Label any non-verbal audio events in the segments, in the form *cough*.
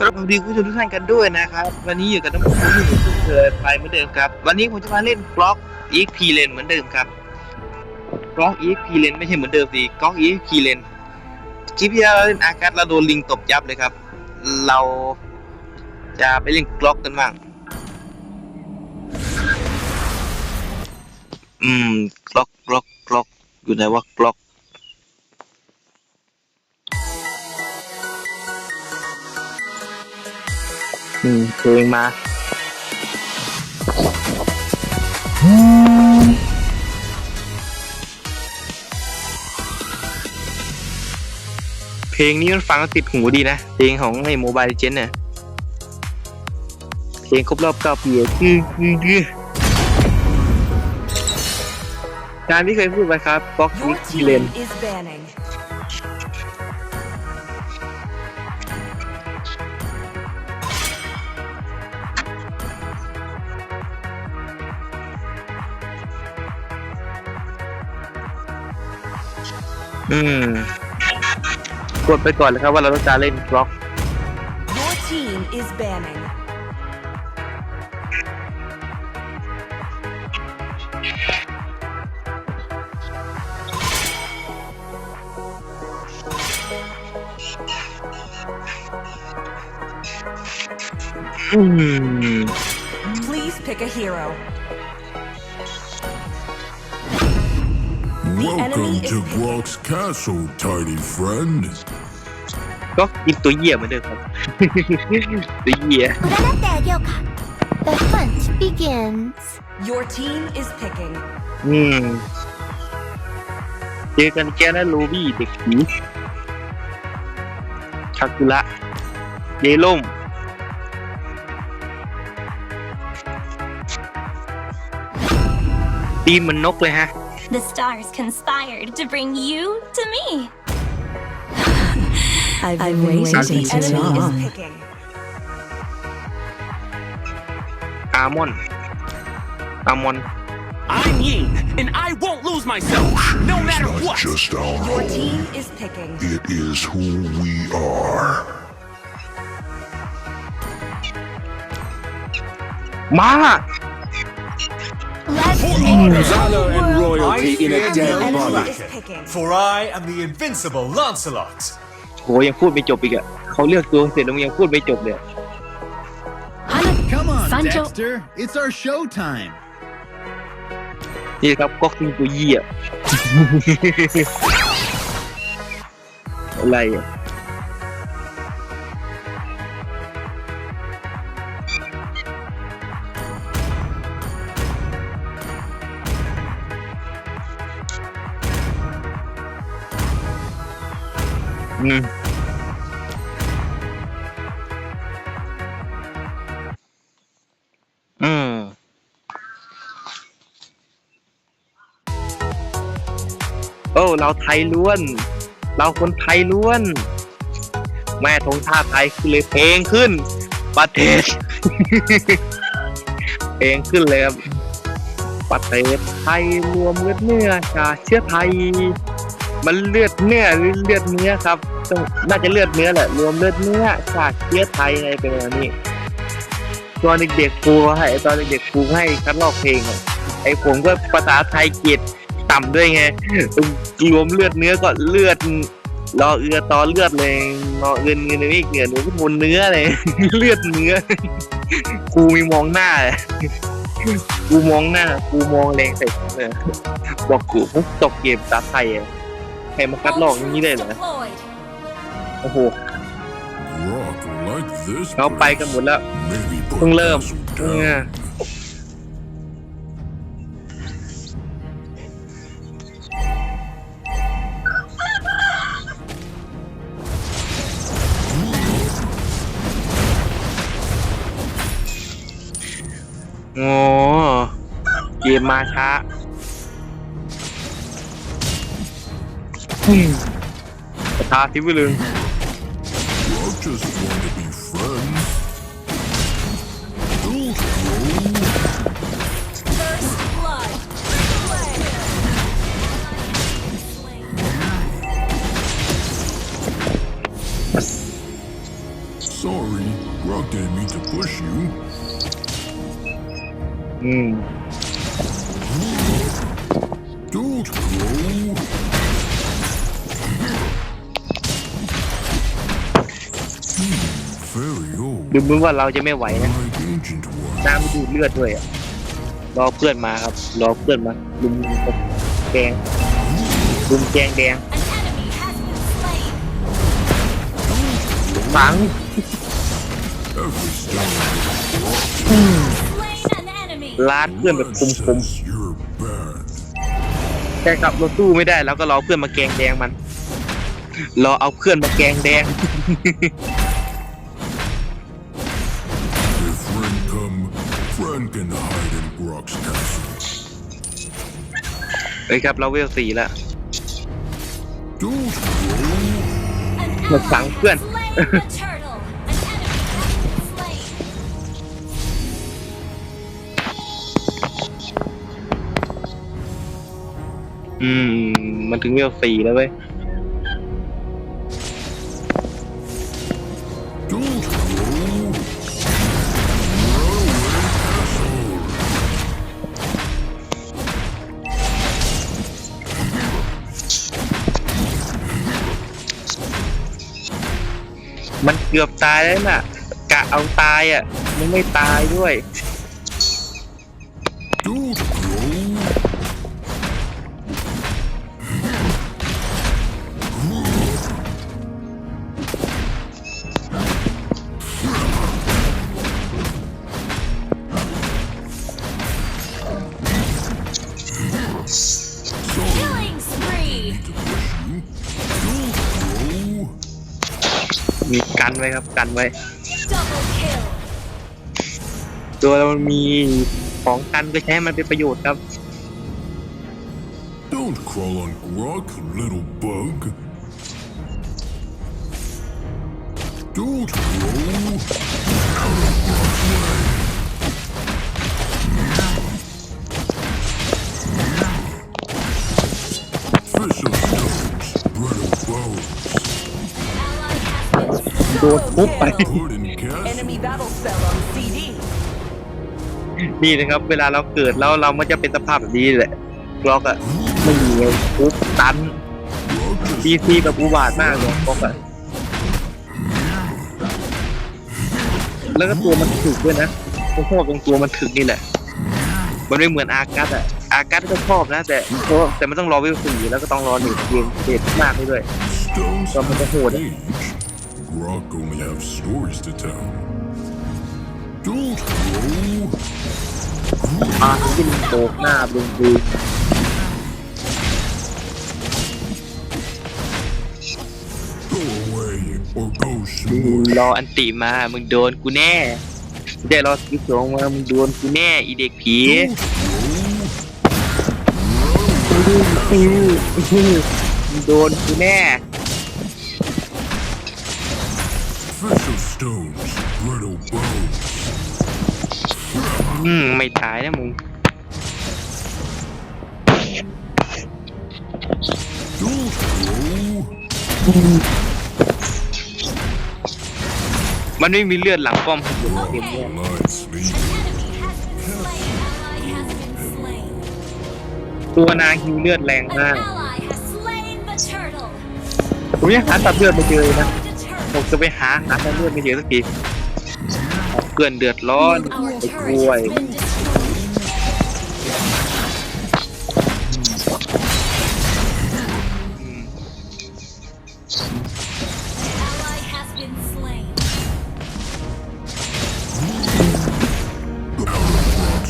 สวัสดีคุณผู้ชมทุกท่านกันด้วยนะครับ วันนี้อยู่กับน้องผมที่หนูเกิดไปเหมือนเดิมครับ วันนี้ผมจะมาเล่นบล็อก EXP เลนเหมือนเดิมครับบล็อก EXP เลนไม่ใช่เหมือนเดิมสิบล็อก EXP เลนคลิปที่เราเล่นอากัสเราโดนลิงตบยับเลยครับ เราจะไปเล่นบล็อกกันบ้างอืมบล็อกบล็อกบล็อกอยู่ไหนวะบล็อก อืมเพลงมาเพลงนี้มันฟังแล้วติดหูดีนะ เพลงของไอ้โมบายเจนเนี่ยเพลงครบรอบเก้าปีคือคือคือการที่เคยพูดไปครับบล็อก Your นี้คีเลน อืม กดไปก่อนเลยครับว่าเราต้องการเล่นบล็อก Your team is banning. อืม Please pick a hero. Welcome to Block's Castle, tiny friend. ก็ยิงตัวเหี้ยเหมือนเดิมครับ The hunt begins. Your team is picking. อืมเจอกันแกนะลูบี้เด็กผีชากุระเยลล่มตีมเหมันนกเลยฮะ The stars conspired to bring you to me I've been waiting The too enemy is long. picking. อามอนอามอน I'm Ying, and I won't lose myself, no matter Not what. just our Your home, team is picking. it is who we are. มา Let's Valor and royalty in a The dead enemy body. is picking. For I am the invincible Lancelot. โหยังพูดไม่จบอีกอะเขาเลือกตัวเสร็จแล้วมึงยังพูดไม่จบเลยอะ Come on, Sancho. Dexter. It's our show time. นี่ครับก็คือตัวเหี้ย อะไรอ่ะ *laughs* อืมอืม โอ้ เราไทยล้วน เราคนไทยล้วน แม่ธงชาติไทยคือเลยเพลงขึ้น ประเทศ เพลงขึ้นเลยครับประเทศไทยรวมเลือดเนื้อชาติเชื้อไทย มันเลือดเนื้อหรือเลือดเนื้อครับต้องน่าจะเลือดเนื้อแหละ รวมเลือดเนื้อชาติเชื้อไทยอะไรเป็นแบบนี้ ตอนเด็กๆครูให้ตอนเด็กๆครูให้คัดลอกเพลงไอ้ผมก็ภาษาไทยเกียรติต่ำด้วยไงรวมเลือดเนื้อก็เลือดรอเอือตอเลือดเลยรอเอือนเงินนี่เหนือหนูก็ทนเนื้อเลยเลือดเนื้อครูมีมองหน้ากูมองหน้ากูมองแรงใส่ผมเลยบอกกูตกเกมภาษาไทยอะ ครมาคัดลอกอย่างนี้ได้เหรอ deployed โอ้โห Brock, like this เขาไปกันหมดแล้ว maybe เพิ่ง put เริ่ม Castle เนี่ย down. โอ้เกมมาช้า ประทาทิวิลึง Brock just want to be friends. Don't grow. First blood Sorry, worry. Grog didn't mean to push you. อืม Don't go. ดูเหมือนว่าเราจะไม่ไหวนะ Like ancient one. น้ำมันดูดเลือดด้วยอะรอเพื่อนมาครับ รอเพื่อนมาลุมแกงลุมแกงแดง An enemy has been slain. ฝัง Every stone Slain an enemy. ล้านเพื่อนแบบคม says you're bad. ๆแต่กลับเราสู้ไม่ได้แล้วก็รอเพื่อนมาแกงแดงมัน รอเอาเพื่อนมาแกงแดง เฮ้ยครับเราเวลสี่แล้ว Don't go. An Một ally thằng has quyền. slain the turtle. An enemy has been slain. อืม มันถึงเวลสี่แล้วเว้ย Don't เกือบตายแล้วน่ะ กะเอาตายอะมังไม่ตายด้วย มีกันไว้ครับกันไว้ Double kill. ตัวเรามันมีของกันก็ใช้ให้มันเป็นประโยชน์ครับ Don't crawl on Grog, little bug. Don't go. Out of Grog's way. โดนทุบไป Put in castle. Enemy battle spell on CD. นี่นะครับ เวลาเราเกิดแล้วเรามันจะเป็นสภาพแบบนี้แหละกล็อกอะไม่มีไงทุบตัน Grog just ดีซีแบบอุบาทมากเลยกล็อกอะแล้วก็ตัวมันถึกด้วยนะผมชอบตรงตัวมันถึกนี่แหละ มันไม่เหมือนอากัสอะอากัสก็ชอบนะ แต่แต่มันต้องรอเวลสี่แล้วก็ต้องรอหนึ่งเกมเด็ดมากด้วย stones Some of the have hoard. age. Grog only have stories to tell. Don't go. อาขึ้นโบกหน้าบึงบู Go away or go มึง smoosh. รออันติมา มึงโดนกูแน่เดี๋ยวรอสกิลสองมา มึงโดนกูแน่อีเด็กผี Don't go. มึงโดนกูแน่ stones, brittle bones. อืมไม่ตายนะมึง Don't go. มันไม่มีเลือดหลังป้อมอยู่ในเกมเนี่ย Light sleep. enemy has been slain. Ally has been slain. ตัวนางฮิวเลือดแรง An มาก ally has slain the turtle. ผมยังหาตัดเลือดไม่เจอเลยนะ The ผมจะไปหาหาแต่เลือดไม่เจอสักทีเพื่อนเดือดร้อนไปกล้วย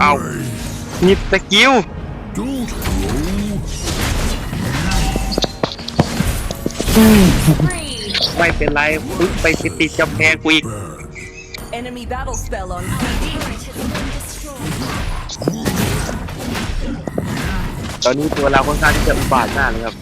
เอามีสกิลอืม Spree. ไม่เป็นไรปึ๊บไปติดๆกำแพงกูอีก Bad. Enemy battle spell on CD. Turret has been destroyed. ตอนนี้ตัวเราค่อนข้างที่จะอุบาทมากเลยครับ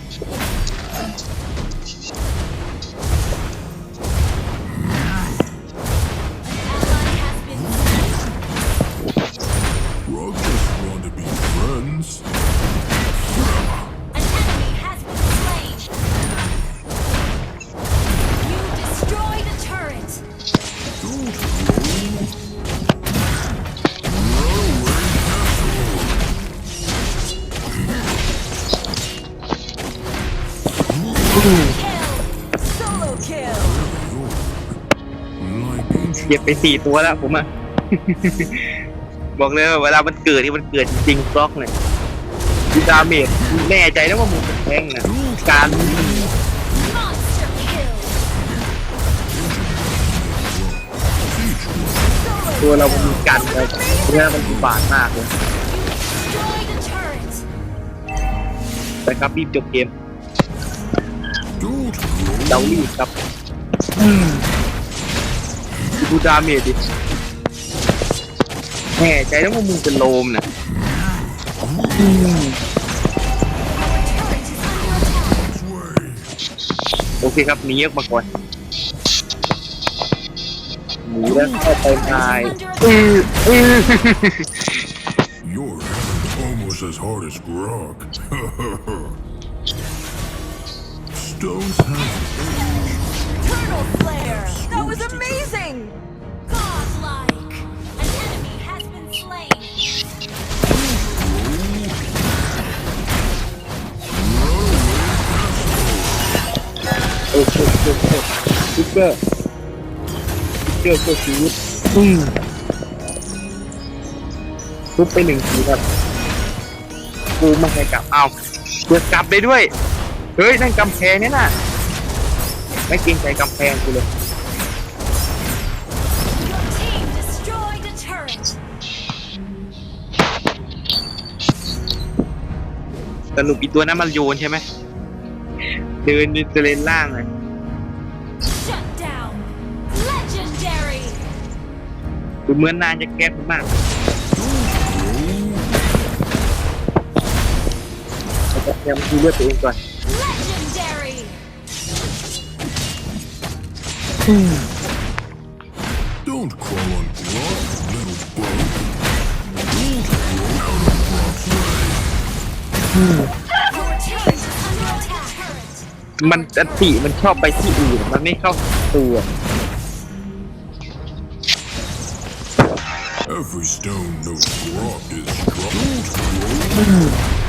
Solo kill. Like ancient เก็บไปสี่ตัวแล้วผมอะบอกเลยว่าเวลามันเกิดที่มันเกิดจริงๆบล็อกเนี่ยดูดาเมจแน่ใจแล้วว่ามึงจะแทงนะการ Monster kill. ตัวเรามันมีกันเลยเนื้อมันอุบาทมากเลย Destroy the turret. ไปครับรีบจบเกม don't เรารีบครับดูดาเมจดิแน่ใจแล้วว่ามึงจะโลมนะโอเคครับหนีออกมาก่อนหนีแล้วเข้าไปทายอืออือ Your hand almost as hard as Grog. Stones have Turtle Slayer. That was amazing. Godlike. An enemy has been slain. โอเคโอเคโอเคติ๊กเกอร์ติ๊กเกอร์เพื่อชีวิตอืมทุบไปหนึ่งทีครับ กูไม่ให้กลับ เอาเปิดกลับได้ด้วย เฮ้ย นั่นกำแพงเนี่ยน่ะ ไม่เกรงใจกำแพงกูเลย Your team destroyed a turret. สรุปอีตัวนั้นมันโยนใช่ไหม เดินดิเเลนล่างเลย Shut down. Legendary. ดูเหมือนนานจะแก้ผมมากแต่ก็ยังดูเลือดตัวเองก่อน Don't crawl on Grog, little bug. Don't crawl out of Grog's way. Your turret is under attack. Turret. มันอันติมันชอบไปที่อื่น มันไม่เข้าตัว Every stone knows Grog is strong. Don't crawl.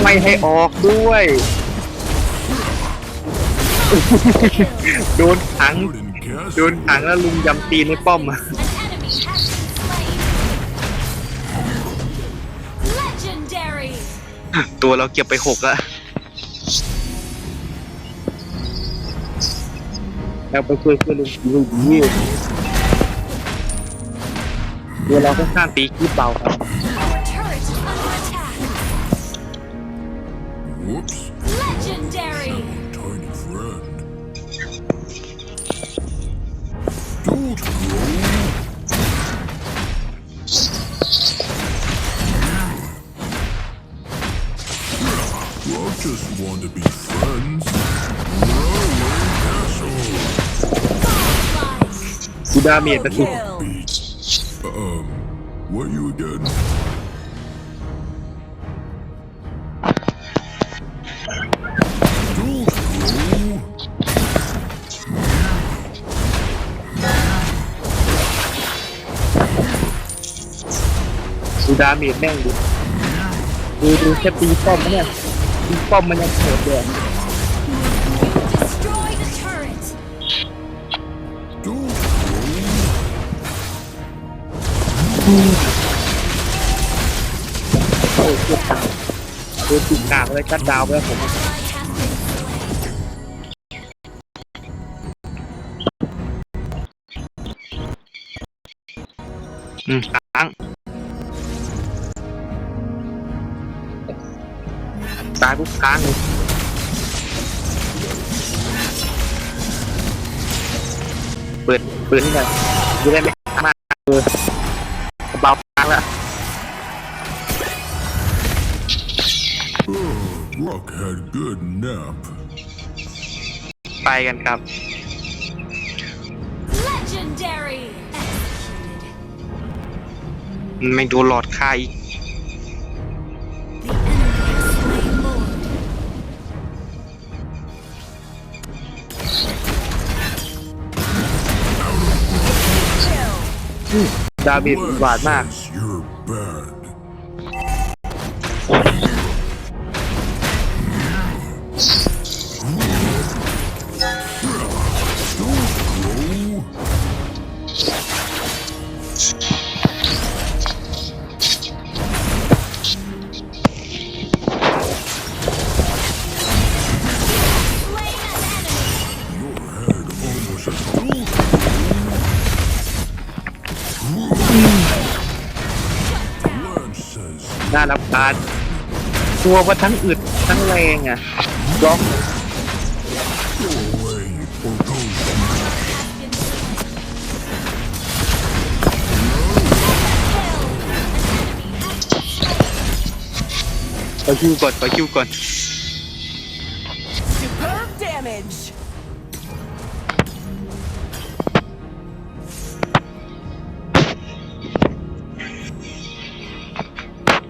ไม่ให้ออกด้วย โดนขัง Garden โดน Castle. ขังแล้วลุงยำตีนในป้อมอะ An enemy has been slain. Legendary. ตัวเราเก็บไปหกอะแล้วไปช่วยเพื่อนลุงลุงยี่ตัวเราค่อนข้างตีขี้เบาครับ Grog just want to be friends. Railway Castle. Godlike. กูดาเมจประสิทธิ์ Kill. Beat. Um, what you again? Don't crawl. กูดาเมจแม่งดิดูดูแค่ตีป้อมนะเนี่ย ตีป้อมมันยังโหดเลย Destroy the turret. Don't crawl. โอ้ยเจ็บตาโดนตีกากเลยชัดดาวไปแล้วผม Ally has been slain. อืมค้างายปุ๊บค้างเลยเปิดเปิดนี่หน่อยจะได้ไม่ค้างมากเออเบาค้างแล้ว Rock had good nap. ไปกันครับ Legendary. Executed. ไม่โดนหลอดคาอีก ดาบิดหวาดมาก ตัวมันทั้งอึดทั้งแรงอะบล็อก Go away or go ไปคิวก่อนไปคิวก่อน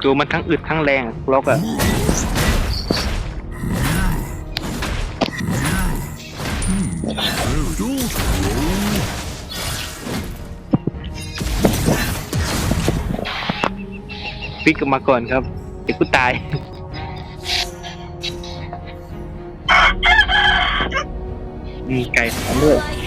ตัวมันทั้งอึดทั้งแรงอะบล็อกอะฟิกออกมาก่อนครับเดี๋ยวกูตาย มีไก่หอมด้วย Ally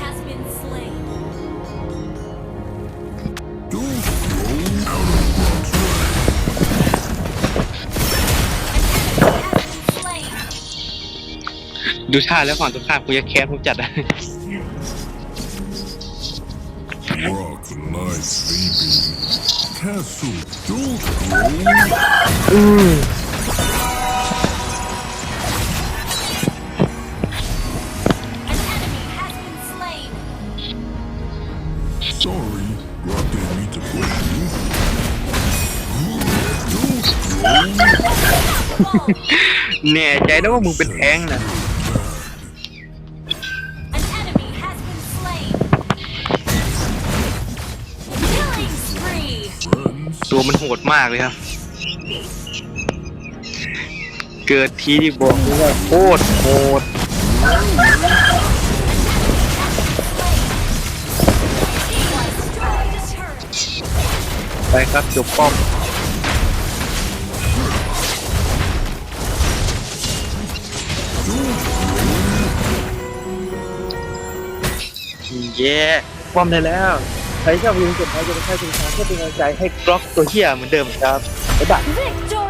ดูท่าแล้วฝั่งตรงข้ามกูจะแค้นผมจัดอะ Rock's nice, baby. Castle, don't grow. An enemy has been slain. Sorry, Rock didn't mean to push you. Don't grow. แน่ใจนะว่ามึงเป็นแท้งนะ ตัวมันโหดมากเลยครับ เกิดทีที่บอกเลยว่าโคตรโหด Destroyed a turret. ไปครับจบป้อมเย้ป้อมได้แล้ว ใครชอบวิวกดไลค์กดแชร์กดติดตามเพื่อเป็นกำลังใจให้บล็อกตัวเฮียเหมือนเดิมครับบ๊ายบาย